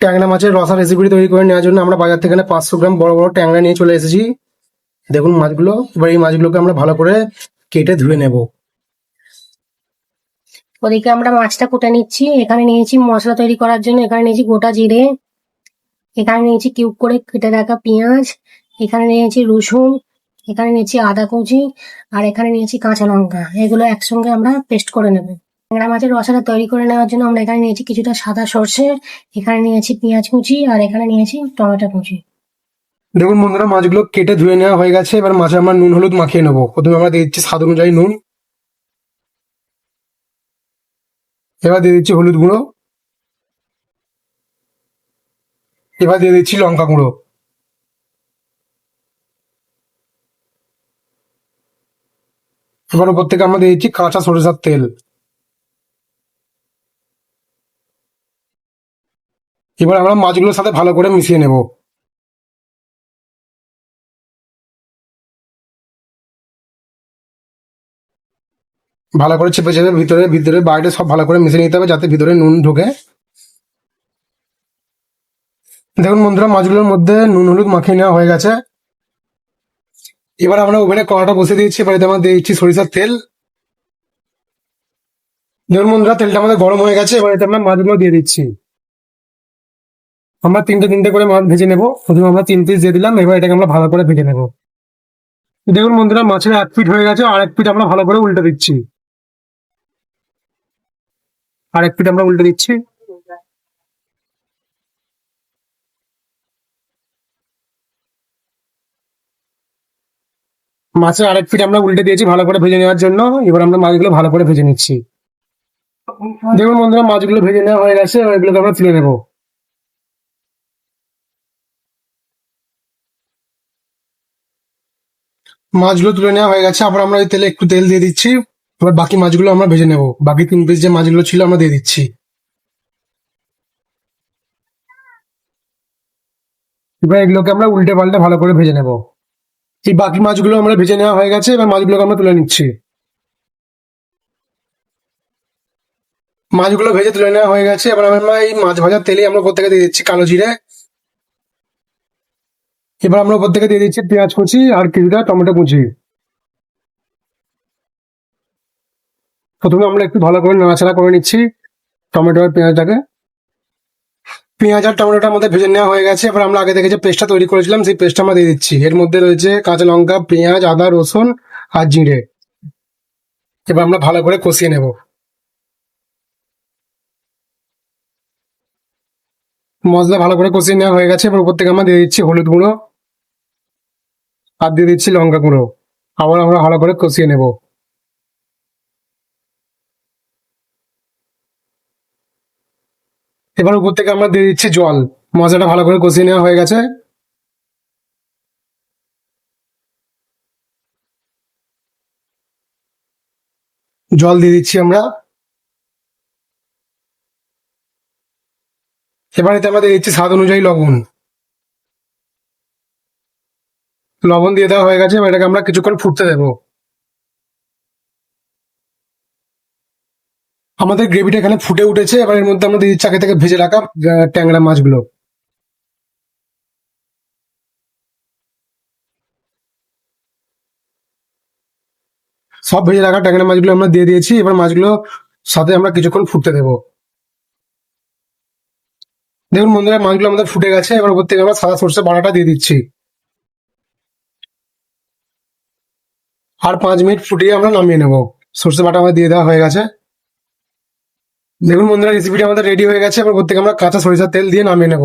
ট্যাংরা মাছের রসা রেসিপি তৈরি করে নেওয়ার জন্য আমরা বাজার থেকে পাঁচশো গ্রাম বড় বড় ট্যাংরা নিয়ে চলে এসেছি। দেখুন মাছগুলো, এবার এই মাছগুলোকে আমরা ভালো করে কেটে ধুয়ে নেব। ওদিকে আমরা মাছটা কুটে নিচ্ছি। এখানে নিয়েছি মশলা তৈরি করার জন্য, এখানে নিয়েছি গোটা জিরে। এখানে নিয়েছি কিউব করে কেটে রাখা পেঁয়াজ। এখানে নিয়েছি রসুন। এখানে নিয়েছি আদা কুচি। আর এখানে নিয়েছি কাঁচা লঙ্কা। এগুলো একসঙ্গে আমরা পেস্ট করে নেব। ট্যাংরা মাছের রসাটা তৈরি করে নেওয়ার জন্য আমরা এখানে নিয়েছি কিছুটা সাদা সর্ষে, এখানে নিয়েছি পেঁয়াজ কুচি, আর এখানে নিয়েছি টমেটো কুচি। দেখুন বন্ধুরা, মাছগুলো কেটে ধুয়ে নেওয়া হয়ে গেছে। এবার মাছে আমরা নুন, হলুদ মাখিয়ে নেব। প্রথমে আমরা দিয়ে দিচ্ছি স্বাদ অনুযায়ী নুন। এবার দিয়ে দিচ্ছি হলুদ গুঁড়ো। এবার দিয়ে দিচ্ছি লঙ্কা গুঁড়ো। এবার উপর থেকে আমরা দিয়ে দিচ্ছি কাঁচা সরিষার তেল। এবার আমরা মাছগুলোর সাথে ভালো করে মিশিয়ে নেব। ভালো করে চেপে চেপে ভিতরে ভিতরে বাইরে সব ভালো করে মিশিয়ে নিতে হবে যাতে ভিতরে নুন ঢোকে। দেখুন বন্ধুরা, মাছগুলোর মধ্যে নুন হলুদ মাখিয়ে নেওয়া হয়ে গেছে। এবার আমরা ওভেনে কড়াটা বসিয়ে দিয়েছি, এবার আমরা দিয়ে দিচ্ছি সরিষার তেল। দেখুন বন্ধুরা, তেলটা আমাদের গরম হয়ে গেছে, এবার আমরা মাছগুলো দিয়ে দিচ্ছি। আমরা তিনটে তিনটে করে মাছ ভেজে নেব। প্রথমে আমরা তিন পিস দিয়ে দিলাম, এবার এটাকে আমরা ভালো করে ভেজে নেব। দেখুন বন্ধুরা, মাছের এক পিঠ হয়ে গেছে আর এক পিঠ আমরা ভালো করে উল্টে দিচ্ছি। আর এক পিঠ আমরা উল্টে দিচ্ছি। মাছের আরেক পিঠ আমরা উল্টে দিয়েছি ভালো করে ভেজে নেওয়ার জন্য। এবার আমরা মাছগুলো ভালো করে ভেজে নিচ্ছি। দেখুন বন্ধুরা, মাছগুলো ভেজে নেওয়া হয়ে গেছে এগুলোকে আমরা তুলে নেব। মাছগুলো তুলে নেওয়া হয়ে গেছে। আবার আমরা ওই তেলে একটু তেল দিয়ে দিচ্ছি। এবার বাকি মাছগুলো আমরা ভেজে নেব। বাকি তিন পিস যে মাছগুলো ছিল আমরা দিয়ে দিচ্ছি। এবার এগুলোকে আমরা উল্টে পাল্টে ভালো করে ভেজে নেব। এই বাকি মাছগুলো আমরা ভেজে নেওয়া হয়ে গেছে। এবার মাছগুলোকে আমরা তুলে নিচ্ছি। মাছগুলো ভেজে তুলে নেওয়া হয়ে গেছে। এবার আমরা এই মাছ ভাজার তেলে আমরা উপর থেকে দিয়ে দিচ্ছি কালো জিরে। এবার আমরা উপর থেকে দিয়ে দিচ্ছি পেঁয়াজ কুচি আর কিছুটা টমেটো কুচি। প্রথমে আমরা একটু ভালো করে নাড়াচাড়া করে নিচ্ছি টমেটো আর পেঁয়াজটাকে। পেঁয়াজ আর টমেটোটা আমাদের ভেজে নেওয়া হয়ে গেছে। এবার আমরা আগে থেকে যে পেস্টটা তৈরি করেছিলাম, সেই পেস্টটা আমরা দিয়ে দিচ্ছি। এর মধ্যে রয়েছে কাঁচা লঙ্কা, পেঁয়াজ, আদা, রসুন আর জিরে। এবার আমরা ভালো করে কষিয়ে নেব। মশলা ভালো করে কষিয়ে নেওয়া হয়ে গেছে। এবার উপর থেকে আমরা দিয়ে দিচ্ছি হলুদ গুঁড়ো। আর দিয়ে দিচ্ছি লঙ্কা গুঁড়ো। আবার আমরা ভালো করে কষিয়ে নেব। এবার উপর থেকে আমরা দিয়ে দিচ্ছি জল। মশলাটা ভালো করে কষিয়ে নেওয়া হয়ে গেছে। জল দিয়ে দিচ্ছি আমরা। এবার এতে আমরা দিয়ে দিচ্ছি স্বাদ অনুযায়ী লবণ। লবণ দিয়ে দেওয়া হয়ে গেছে এটাকে আমরা কিছুক্ষণ ফুটতে দেবো। আমাদের গ্রেভিটা এখানে ফুটে উঠেছে, এবার এর মধ্যে আমরা দিচ্ছি আগে থেকে ভেজে রাখা ট্যাংরা মাছগুলো। সব ভেজে রাখা ট্যাংরা মাছগুলো আমরা দিয়ে দিয়েছি, এবার মাছগুলো সাথে আমরা কিছুক্ষণ ফুটতে দেবো। দেখুন বন্ধুরা, মাছগুলো আমাদের ফুটে গেছে, এবার উপর থেকে আমরা সাদা সর্ষে বাটাটা দিয়ে দিচ্ছি। আর পাঁচ মিনিট ফুটিয়ে আমরা নামিয়ে নেব। সর্ষে বাটা আমাদের দিয়ে দেওয়া হয়ে গেছে। দেখুন বন্ধুরা রেসিপিটা আমাদের রেডি হয়ে গেছে। এবার প্রত্যেকে আমরা কাঁচা সরিষার তেল দিয়ে নামিয়ে নেব।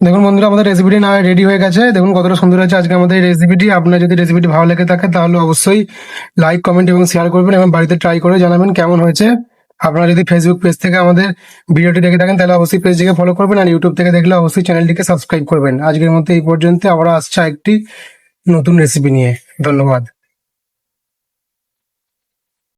দেখুন বন্ধুরা, আমাদের রেসিপিটি না রেডি হয়ে গেছে। দেখুন কতটা সুন্দর হয়েছে আজকে আমাদের রেসিপিটি আপনার যদি রেসিপিটি ভালো লেগে থাকে, তাহলে অবশ্যই লাইক কমেন্ট এবং শেয়ার করবেন এবং বাড়িতে ট্রাই করে জানাবেন কেমন হয়েছে। আপনারা যদি ফেসবুক পেজ থেকে আমাদের ভিডিওটি দেখে থাকেন, তাহলে অবশ্যই পেজটিকে ফলো করবেন। আর ইউটিউব থেকে দেখলে অবশ্যই চ্যানেলটিকে সাবস্ক্রাইব করবেন। আজকের মধ্যে এই পর্যন্ত আবার আসছে একটি নতুন রেসিপি নিয়ে। ধন্যবাদ।